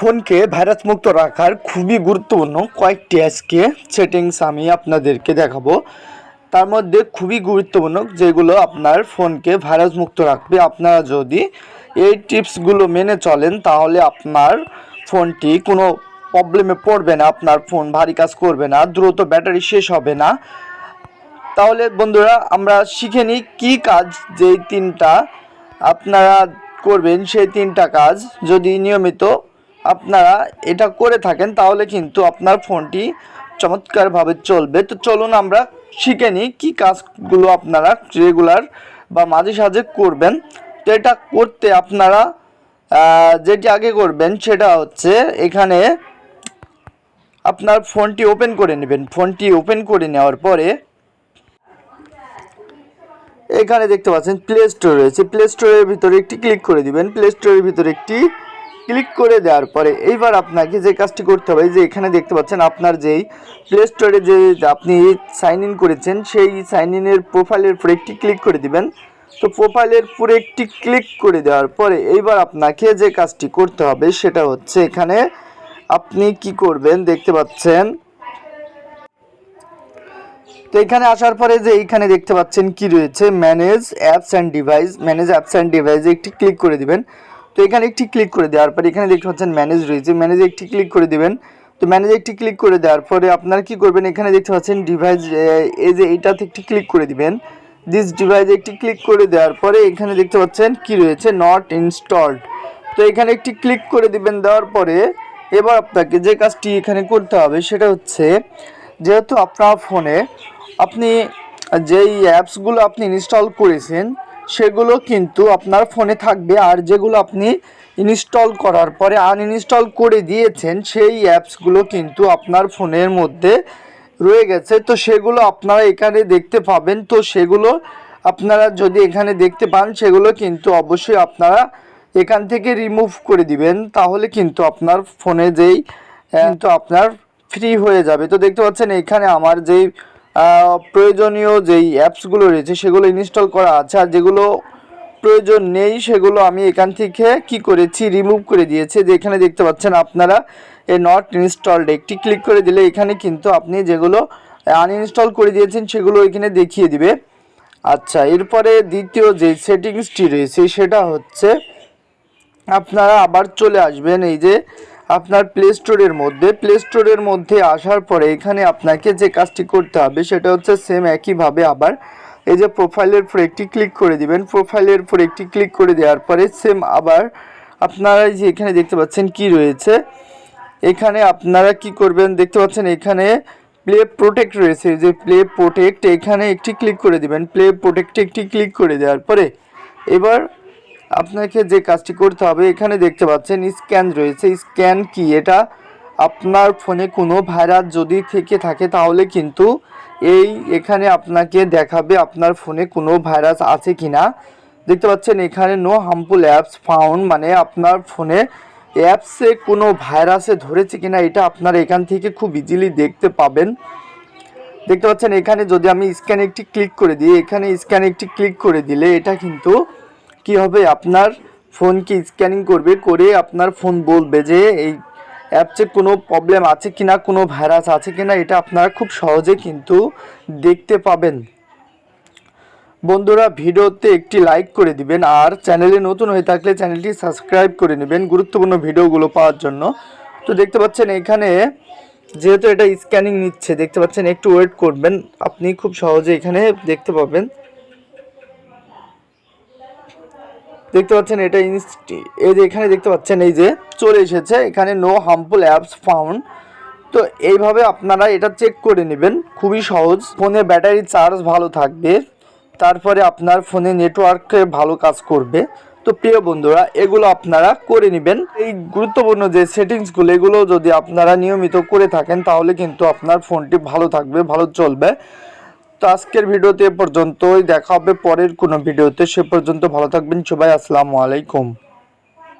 ফোনকে virus মুক্ত রাখার খুবই গুরুত্বপূর্ণ কয়েকটি আজকে সেটিংস আমি আপনাদেরকে দেখাবো। তার মধ্যে খুবই গুরুত্বপূর্ণ যেগুলো আপনার ফোনকে ভাইরাস মুক্ত রাখবে। আপনারা যদি এই টিপসগুলো মেনে চলেন, তাহলে আপনার ফোনটি কোনো প্রবলেমে পড়বে না, আপনার ফোন ভারী কাজ করবে না, দ্রুত ব্যাটারি শেষ হবে না। তাহলে বন্ধুরা, আমরা শিখে নিই কী কাজ যেই তিনটা আপনারা করবেন, সেই তিনটা কাজ যদি নিয়মিত আপনারা এটা করে থাকেন, তাহলে কিন্তু আপনার ফোনটি চমৎকারভাবে চলবে। তো চলুন আমরা শিখে নিই কী কাজগুলো আপনারা রেগুলার বা মাঝে সাঝে করবেন। তো এটা করতে আপনারা যেটি আগে করবেন সেটা হচ্ছে এখানে আপনার ফোনটি ওপেন করে নেবেন। ফোনটি ওপেন করে নেওয়ার পরে এখানে দেখতে পাচ্ছেন প্লে স্টোর রয়েছে। প্লে স্টোরের ভিতরে একটি ক্লিক করে দিবেন। প্লে স্টোরের ভিতরে একটি ক্লিক করে দেওয়ার পরে এইবার আপনাকে যে কাজটি করতে হবে যে এখানে দেখতে পাচ্ছেন আপনার যেই প্লে স্টোরে যে আপনি সাইন ইন করেছেন, সেই সাইন ইনের প্রোফাইলের উপরে একটি ক্লিক করে দিবেন। তো প্রোফাইলের উপরে একটি ক্লিক করে দেওয়ার পরে এইবার আপনাকে যে কাজটি করতে হবে, সেটা হচ্ছে এখানে আপনি কি করবেন দেখতে পাচ্ছেন। তো এখানে আসার পরে যে এইখানে দেখতে পাচ্ছেন কি রয়েছে manage apps and device manage apps and ডিভাইসে একটি ক্লিক করে দিবেন। তো এখানে একটি ক্লিক করে দেওয়ার পরে এখানে দেখতে পাচ্ছেন ম্যানেজ রয়েছে ম্যানেজে একটি ক্লিক করে দেবেন। তো ম্যানেজে একটি ক্লিক করে দেওয়ার পরে আপনারা কি করবেন? এখানে দেখতে পাচ্ছেন ডিভাইস এই যে এইটাতে একটি ক্লিক করে দিবেন। দিস ডিভাইসে একটি ক্লিক করে দেওয়ার পরে এখানে দেখতে পাচ্ছেন কি রয়েছে? নট ইনস্টলড তো এখানে একটি ক্লিক করে দিবেন দেওয়ার পরে এবার আপনাকে যে কাজটি এখানে করতে হবে সেটা হচ্ছে, যেহেতু আপনার ফোনে আপনি যেই অ্যাপসগুলো আপনি ইনস্টল করেছেন সেগুলো কিন্তু আপনার ফোনে থাকবে আর যেগুলো আপনি ইনস্টল করার পরে আনইনস্টল করে দিয়েছেন, সেই অ্যাপসগুলো কিন্তু আপনার ফোনের মধ্যে রয়ে গেছে। তো সেগুলো আপনারা এখানে দেখতে পাবেন। তো সেগুলো আপনারা যদি এখানে দেখতে পান, সেগুলো কিন্তু অবশ্যই আপনারা এখান থেকে রিমুভ করে দিবেন। তাহলে কিন্তু আপনার ফোনে যেই কিন্তু আপনার ফ্রি হয়ে যাবে। তো দেখতে পাচ্ছেন, এখানে আমার যেই প্রয়োজনীয় যেই অ্যাপসগুলো রয়েছে সেগুলো ইনস্টল করা আছে, আর যেগুলো প্রয়োজন নেই সেগুলো আমি এখান থেকে কি করেছি রিমুভ করে দিয়েছে। যে এখানে দেখতে পাচ্ছেন আপনারা এই নট ইনস্টলড একটি ক্লিক করে দিলে এখানে কিন্তু আপনি যেগুলো আনইনস্টল করে দিয়েছেন সেগুলো এখানে দেখিয়ে দিবে। আচ্ছা এরপরে দ্বিতীয় যে সেটিংসটি রয়েছে সেটা হচ্ছে আপনারা আবার চলে আসবেন, এই যে আপনার প্লে স্টোরের মধ্যে প্লে স্টোরের মধ্যে আসার পরে এখানে আপনাকে যে কাজটি করতে হবে সেটা হচ্ছে সেম একইভাবে আবার এই যে প্রোফাইলের উপর একটি ক্লিক করে দিবেন। প্রোফাইলের উপর একটি ক্লিক করে দেওয়ার পরে সেম আবার আপনারা যে এখানে দেখতে পাচ্ছেন কি রয়েছে? এখানে আপনারা কি করবেন? দেখতে পাচ্ছেন এখানে প্লে প্রোটেক্ট রয়েছে। যে প্লে প্রোটেক্ট এখানে একটি ক্লিক করে দিবেন। প্লে প্রোটেক্টে একটি ক্লিক করে দেওয়ার পরে এবার আপনাকে যে কাজটি করতে হবে, এখানে দেখতে পাচ্ছেন স্ক্যান রয়েছে। স্ক্যান কি? এটা আপনার ফোনে কোনো ভাইরাস যদি থেকে থাকে, তাহলে কিন্তু এই এখানে আপনাকে দেখাবে আপনার ফোনে কোনো ভাইরাস আছে কি না দেখতে পাচ্ছেন এখানে নো হার্মফুল অ্যাপস ফাউন্ড মানে আপনার ফোনে অ্যাপসে কোনো ভাইরাসে ধরেছে কিনা, এটা আপনারা এখান থেকে খুব ইজিলি দেখতে পাবেন। দেখতে পাচ্ছেন এখানে যদি আমি স্ক্যান একটি ক্লিক করে দিই, এখানে স্ক্যান একটি ক্লিক করে দিলে এটা কিন্তু কি হবে? আপনার ফোনকে স্ক্যানিং করবে করে আপনার ফোন বলবে যে এই অ্যাপসে কোনো প্রবলেম আছে কি না কোনো ভাইরাস আছে কি না এটা আপনারা খুব সহজে কিন্তু দেখতে পাবেন। বন্ধুরা, ভিডিওতে একটি লাইক করে দিবেন আর চ্যানেলে নতুন হয়ে থাকলে চ্যানেলটি সাবস্ক্রাইব করে নেবেন গুরুত্বপূর্ণ ভিডিওগুলো পাওয়ার জন্য। তো দেখতে পাচ্ছেন এখানে যেহেতু এটা স্ক্যানিং নিচ্ছে, দেখতে পাচ্ছেন একটু ওয়েট করবেন। আপনি খুব সহজে এখানে দেখতে পাবেন। দেখতে পাচ্ছেন এটা ইনস্টি- এই যে এখানে দেখতে পাচ্ছেন এই যে চলে এসেছে, এখানে নো হার্মফুল অ্যাপস ফাউন্ড তো এইভাবে আপনারা এটা চেক করে নেবেন, খুবই সহজ। ফোনে ব্যাটারি চার্জ ভালো থাকবে, তারপরে আপনার ফোনে নেটওয়ার্কে ভালো কাজ করবে। তো প্রিয় বন্ধুরা, এগুলো আপনারা করে নেবেন। এই গুরুত্বপূর্ণ যে সেটিংসগুলো, এগুলো যদি আপনারা নিয়মিত করে থাকেন, তাহলে কিন্তু আপনার ফোনটি ভালো থাকবে, ভালো চলবে। তো আজকের ভিডিওতে এ পর্যন্তই। দেখা হবে পরের কোনো ভিডিওতে। সে পর্যন্ত ভালো থাকবেন সবাই। আসসালামু আলাইকুম।